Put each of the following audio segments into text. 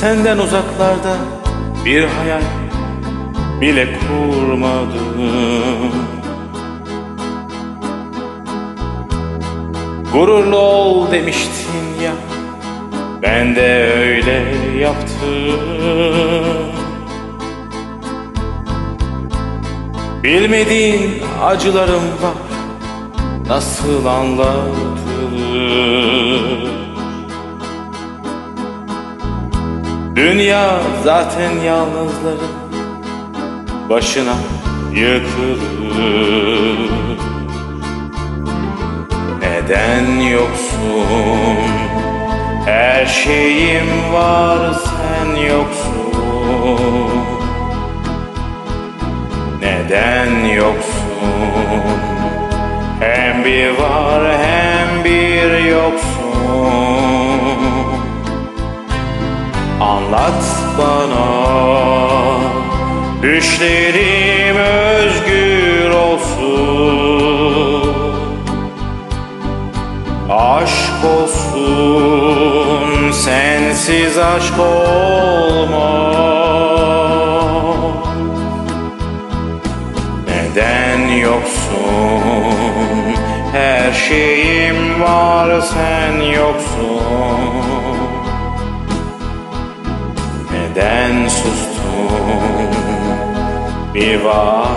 Senden uzaklarda bir hayal bile kurmadım. Gururlu ol demiştin ya Ben de öyle yaptım. Bilmediğin acılarım var Nasıl anlatılır Dünya zaten yalnızların Başına yıkılır. Neden yoksun? Her şeyim var sen yoksun. Neden yoksun? Hem bir var hem bir yoksun Anlat bana. Düşlerim özgür olsun. Aşk olsun sensiz aşk olmaz Neden yoksun? Her şeyim var sen yoksun Neden sustun. Bir var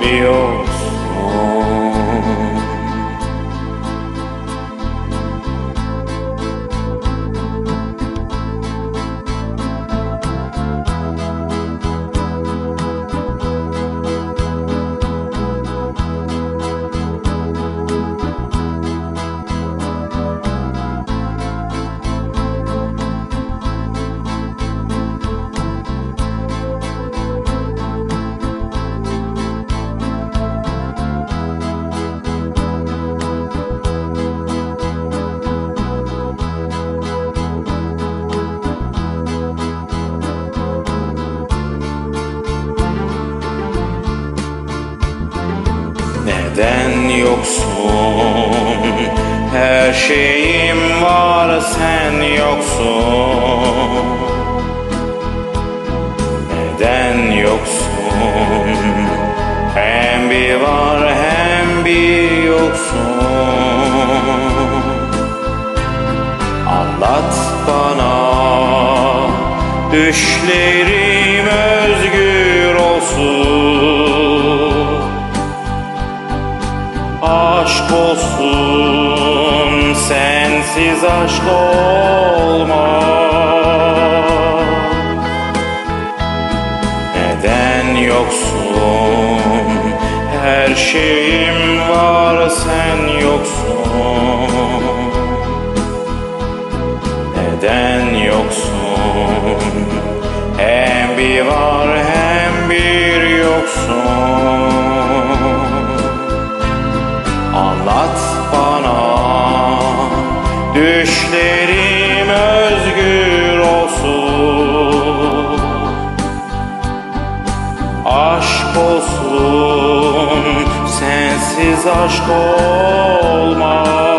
bir yoksun Neden yoksun? Her şeyim var sen yoksun. Neden yoksun? Hem bir var hem bir yoksun. Anlat bana düşlerim Aşk olsun sensiz aşk olmaz. Neden yoksun? Her şeyim var sen yoksun Düşlerim özgür olsun. Aşk olsun Sensiz aşk olmaz